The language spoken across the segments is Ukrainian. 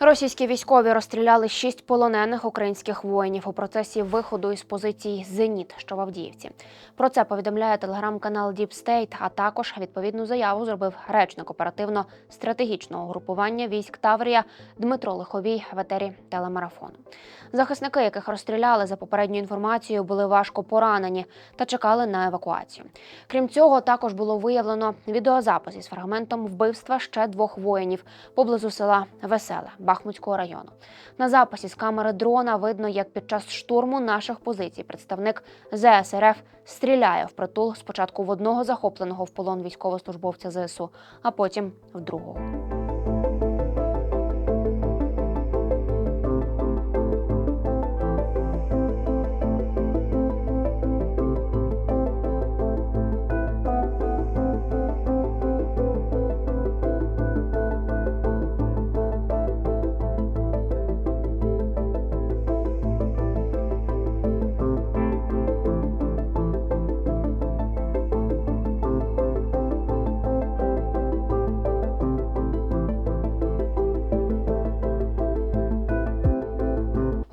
Російські військові розстріляли шість полонених українських воїнів у процесі виходу із позицій Зеніт, що в Авдіївці. Про це повідомляє телеграм-канал Deep State, а також відповідну заяву зробив речник оперативно-стратегічного групування військ Таврія Дмитро Лиховій в етері телемарафону. Захисники, яких розстріляли за попередньою інформацією, були важко поранені та чекали на евакуацію. Крім цього, також було виявлено відеозапис із фрагментом вбивства ще двох воїнів поблизу села Веселе Бахмутського району. На записі з камери дрона видно, як під час штурму наших позицій представник ЗСРФ стріляє в притул спочатку в одного захопленого в полон військовослужбовця ЗСУ, а потім в другого.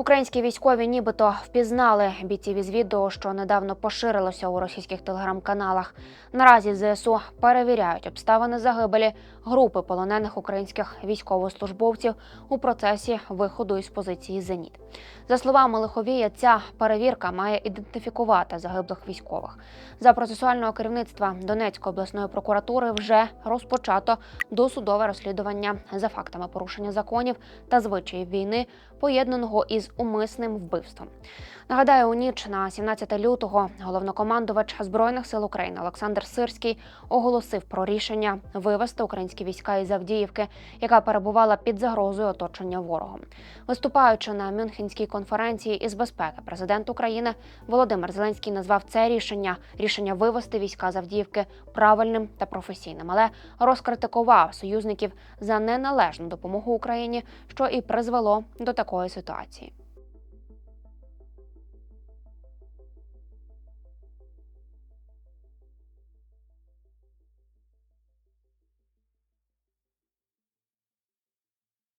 Українські військові нібито впізнали бійців із відео, що недавно поширилося у російських телеграм-каналах. Наразі ЗСУ перевіряють обставини загибелі групи полонених українських військовослужбовців у процесі виходу із позиції Зеніт. За словами Лиховія, ця перевірка має ідентифікувати загиблих військових. За процесуального керівництва Донецької обласної прокуратури вже розпочато досудове розслідування за фактами порушення законів та звичаїв війни, поєднаного із умисним вбивством. Нагадаю, у ніч на 17 лютого головнокомандувач збройних сил України Олександр Сирський оголосив про рішення вивести українські війська із Авдіївки, яка перебувала під загрозою оточення ворогом. Виступаючи на Мюнхенській конференції із безпеки, президент України Володимир Зеленський назвав це рішення рішення вивести війська з Авдіївки правильним та професійним, але розкритикував союзників за неналежну допомогу Україні, що і призвело до такої ситуації.